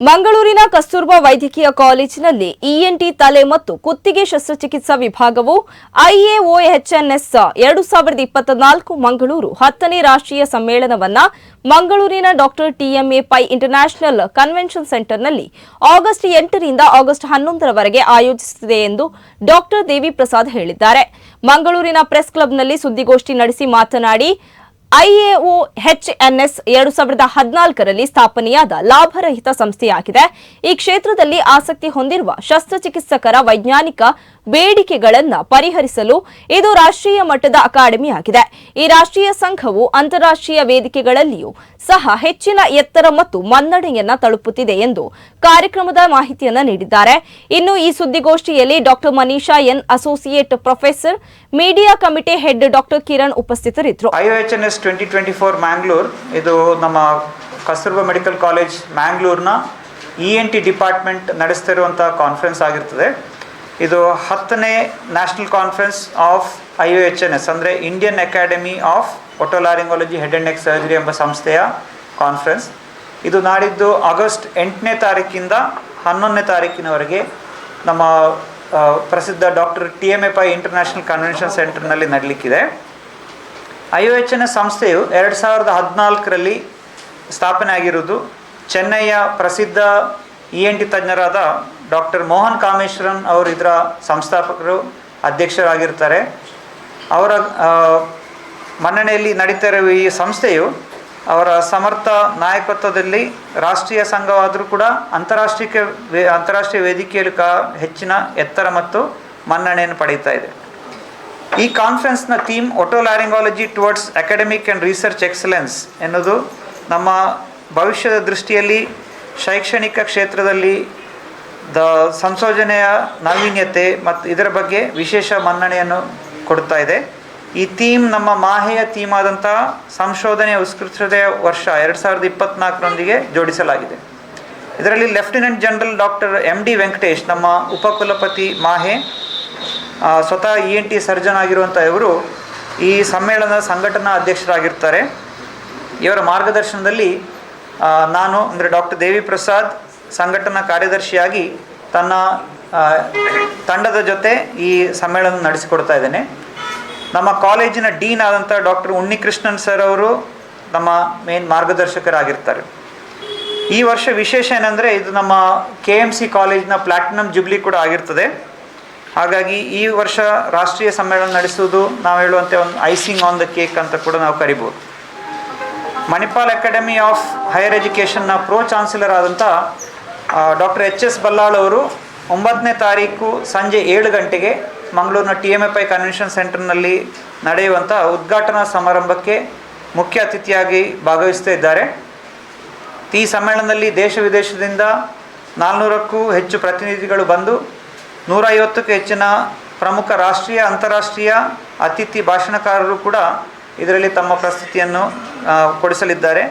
ಮಂಗಳೂರಿನ ಕಸ್ತೂರ್ಬಾ ವೈದ್ಯಕೀಯ ಕಾಲೇಜಿನಲ್ಲಿ ಇಎನ್ಟಿ ತಲೆ ಮತ್ತು ಕುತ್ತಿಗೆ ಶಸ್ತ್ರಚಿಕಿತ್ಸಾ ವಿಭಾಗವು ಐಎಒಎಚ್ಎನ್ಎಸ್ ಎರಡು ಸಾವಿರದ ಇಪ್ಪತ್ನಾಲ್ಕು ಮಂಗಳೂರು ಹತ್ತನೇ ರಾಷ್ಟ್ರೀಯ ಸಮ್ಮೇಳನವನ್ನ ಮಂಗಳೂರಿನ doctor TMA Pai international convention ಸೆಂಟರ್ನಲ್ಲಿ ಆಗಸ್ಟ್ ಎಂಟರಿಂದ ಆಗಸ್ಟ್ ಹನ್ನೊಂದರವರೆಗೆ ಆಯೋಜಿಸುತ್ತಿದೆ ಎಂದು ಡಾಕ್ಟರ್ ದೇವಿ ಪ್ರಸಾದ್ ಹೇಳಿದ್ದಾರೆ. ಮಂಗಳೂರಿನ ಪ್ರೆಸ್ ಕ್ಲಬ್ನಲ್ಲಿ ಸುದ್ದಿಗೋಷ್ಠಿ ನಡೆಸಿ ಮಾತನಾಡಿ ಐಎಒ ಎಚ್ಎನ್ಎಸ್ ಎರಡು ಸಾವಿರದ ಹದಿನಾಲ್ಕರಲ್ಲಿ ಸ್ಥಾಪನೆಯಾದ ಲಾಭರಹಿತ ಸಂಸ್ಥೆಯಾಗಿದೆ. ಈ ಕ್ಷೇತ್ರದಲ್ಲಿ ಆಸಕ್ತಿ ಹೊಂದಿರುವ ಶಸ್ತ್ರಚಿಕಿತ್ಸಕರ ವೈಜ್ಞಾನಿಕ ಬೇಡಿಕೆಗಳನ್ನು ಪರಿಹರಿಸಲು ಇದು ರಾಷ್ಟ್ರೀಯ ಮಟ್ಟದ ಅಕಾಡೆಮಿಯಾಗಿದೆ. ಈ ರಾಷ್ಟ್ರೀಯ ಸಂಘವು ಅಂತಾರಾಷ್ಟ್ರೀಯ ವೇದಿಕೆಗಳಲ್ಲಿಯೂ ಸಹ ಹೆಚ್ಚಿನ ಎತ್ತರ ಮತ್ತು ಮನ್ನಣೆಯನ್ನ ತಲುಪುತ್ತಿದೆ ಎಂದು ಕಾರ್ಯಕ್ರಮದ ಮಾಹಿತಿಯನ್ನು ನೀಡಿದ್ದಾರೆ. ಇನ್ನು ಈ ಸುದ್ದಿಗೋಷ್ಠಿಯಲ್ಲಿ doctor Manisha N associate professor, media committee head doctor Kiran ಉಪಸ್ಥಿತರಿದ್ದರು. ಟ್ವೆಂಟಿ ಟ್ವೆಂಟಿ ಫೋರ್ ಮ್ಯಾಂಗ್ಳೂರ್ ಇದು ನಮ್ಮ ಕಸ್ತೂರ್ಬಾ ಮೆಡಿಕಲ್ ಕಾಲೇಜ್ ಮ್ಯಾಂಗ್ಳೂರ್ನ ಇ ಎನ್ ಟಿ ಡಿಪಾರ್ಟ್ಮೆಂಟ್ ನಡೆಸ್ತಿರುವಂಥ ಕಾನ್ಫರೆನ್ಸ್ ಆಗಿರ್ತದೆ. ಇದು ಹತ್ತನೇ national conference of I U H N S ಅಂದರೆ Indian academy of otolaryngology head and neck surgery ಎಂಬ ಸಂಸ್ಥೆಯ ಕಾನ್ಫರೆನ್ಸ್ ಇದು ನಾಡಿದ್ದು ಆಗಸ್ಟ್ ಎಂಟನೇ ತಾರೀಕಿಂದ ಹನ್ನೊಂದನೇ ತಾರೀಕಿನವರೆಗೆ ನಮ್ಮ ಪ್ರಸಿದ್ಧ doctor T M A Pai international convention ಸೆಂಟರ್ನಲ್ಲಿ ನಡೀಲಿಕ್ಕಿದೆ. ಐ ಸಂಸ್ಥೆಯು ಎರಡು ಸಾವಿರದ ಹದಿನಾಲ್ಕರಲ್ಲಿ ಸ್ಥಾಪನೆ ಆಗಿರುವುದು. ಚೆನ್ನೈಯ ಪ್ರಸಿದ್ಧ ಇ ಎನ್ ಟಿ ತಜ್ಞರಾದ ಡಾಕ್ಟರ್ ಮೋಹನ್ ಕಾಮೇಶ್ವರನ್ ಅವರು ಇದರ ಸಂಸ್ಥಾಪಕರು ಅಧ್ಯಕ್ಷರಾಗಿರ್ತಾರೆ. ಅವರ ಮನ್ನಣೆಯಲ್ಲಿ ನಡೀತಾ ಈ ಸಂಸ್ಥೆಯು ಅವರ ಸಮರ್ಥ ನಾಯಕತ್ವದಲ್ಲಿ ರಾಷ್ಟ್ರೀಯ ಸಂಘವಾದರೂ ಕೂಡ ಅಂತಾರಾಷ್ಟ್ರೀಯ ವೇ, ಅಂತಾರಾಷ್ಟ್ರೀಯ ವೇದಿಕೆಯಲ್ಲಿ ಕಾ, ಹೆಚ್ಚಿನ ಎತ್ತರ ಮತ್ತು ಮನ್ನಣೆಯನ್ನು ಪಡೀತಾ ಇದೆ. ಈ ಕಾನ್ಫರೆನ್ಸ್ನ theme otolaryngology towards academic and research excellence ಎನ್ನುವುದು ನಮ್ಮ ಭವಿಷ್ಯದ ದೃಷ್ಟಿಯಲ್ಲಿ ಶೈಕ್ಷಣಿಕ ಕ್ಷೇತ್ರದಲ್ಲಿ ದ ಸಂಶೋಧನೆಯ ನಾವೀನ್ಯತೆ ಮತ್ತು ಇದರ ಬಗ್ಗೆ ವಿಶೇಷ ಮನ್ನಣೆಯನ್ನು ಕೊಡ್ತಾ ಇದೆ. ಈ ಥೀಮ್ ನಮ್ಮ ಮಾಹೆಯ ಥೀಮ್ ಆದಂಥ ಸಂಶೋಧನೆಯ ಉತ್ಕೃಷ್ಟತೆಯ ವರ್ಷ ಎರಡು ಸಾವಿರದ ಇಪ್ಪತ್ನಾಲ್ಕರೊಂದಿಗೆ ಜೋಡಿಸಲಾಗಿದೆ. ಇದರಲ್ಲಿ lieutenant general doctor M D Venkatesh, ನಮ್ಮ ಉಪಕುಲಪತಿ ಮಾಹೆ ಸ್ವತಃ ಇ ಎನ್ ಟಿ ಸರ್ಜನ್ ಆಗಿರುವಂಥ ಇವರು ಈ ಸಮ್ಮೇಳನದ ಸಂಘಟನಾ ಅಧ್ಯಕ್ಷರಾಗಿರ್ತಾರೆ. ಇವರ ಮಾರ್ಗದರ್ಶನದಲ್ಲಿ ನಾನು ಅಂದರೆ ಡಾಕ್ಟರ್ ದೇವಿ ಪ್ರಸಾದ್ ಸಂಘಟನಾ ಕಾರ್ಯದರ್ಶಿಯಾಗಿ ತನ್ನ ತಂಡದ ಜೊತೆ ಈ ಸಮ್ಮೇಳನ ನಡೆಸಿಕೊಡ್ತಾ ಇದ್ದೇನೆ. ನಮ್ಮ ಕಾಲೇಜಿನ ಡೀನ್ ಆದಂಥ ಡಾಕ್ಟರ್ ಉಣ್ಣಿಕೃಷ್ಣನ್ ಸರ್ ಅವರು ನಮ್ಮ ಮೇನ್ ಮಾರ್ಗದರ್ಶಕರಾಗಿರ್ತಾರೆ. ಈ ವರ್ಷ ವಿಶೇಷ ಏನಂದರೆ ಇದು ನಮ್ಮ ಕೆ ಎಂ ಸಿ ಕಾಲೇಜಿನ ಪ್ಲಾಟಿನಮ್ ಜುಬ್ಲಿ ಕೂಡ ಆಗಿರ್ತದೆ. ಹಾಗಾಗಿ ಈ ವರ್ಷ ರಾಷ್ಟ್ರೀಯ ಸಮ್ಮೇಳನ ನಡೆಸುವುದು ನಾವು ಹೇಳುವಂತೆ ಒಂದು ಐಸಿಂಗ್ ಆನ್ ದ ಕೇಕ್ ಅಂತ ಕೂಡ ನಾವು ಕರಿಬೋದು. ಮಣಿಪಾಲ್ ಅಕಾಡೆಮಿ ಆಫ್ ಹೈಯರ್ ಎಜುಕೇಷನ್ನ ಪ್ರೋ ಚಾನ್ಸಲರ್ ಆದಂಥ ಡಾಕ್ಟರ್ ಎಚ್ ಎಸ್ ಬಲ್ಲಾಳ್ ಅವರು ಒಂಬತ್ತನೇ ತಾರೀಕು ಸಂಜೆ ಏಳು ಗಂಟೆಗೆ ಮಂಗಳೂರಿನ T M F I convention ಸೆಂಟರ್ನಲ್ಲಿ ನಡೆಯುವಂಥ ಉದ್ಘಾಟನಾ ಸಮಾರಂಭಕ್ಕೆ ಮುಖ್ಯ ಅತಿಥಿಯಾಗಿ ಭಾಗವಹಿಸ್ತಾ ಇದ್ದಾರೆ. ಈ ಸಮ್ಮೇಳನದಲ್ಲಿ ದೇಶ ವಿದೇಶದಿಂದ ನಾಲ್ನೂರಕ್ಕೂ ಹೆಚ್ಚು ಪ್ರತಿನಿಧಿಗಳು ಬಂದು ನೂರೈವತ್ತಕ್ಕೂ ಹೆಚ್ಚಿನ ಪ್ರಮುಖ ರಾಷ್ಟ್ರೀಯ ಅಂತಾರಾಷ್ಟ್ರೀಯ ಅತಿಥಿ ಭಾಷಣಕಾರರು ಕೂಡ ಇದರಲ್ಲಿ ತಮ್ಮ ಪ್ರಸ್ತುತಿಯನ್ನು ಕೊಡಿಸಲಿದ್ದಾರೆ.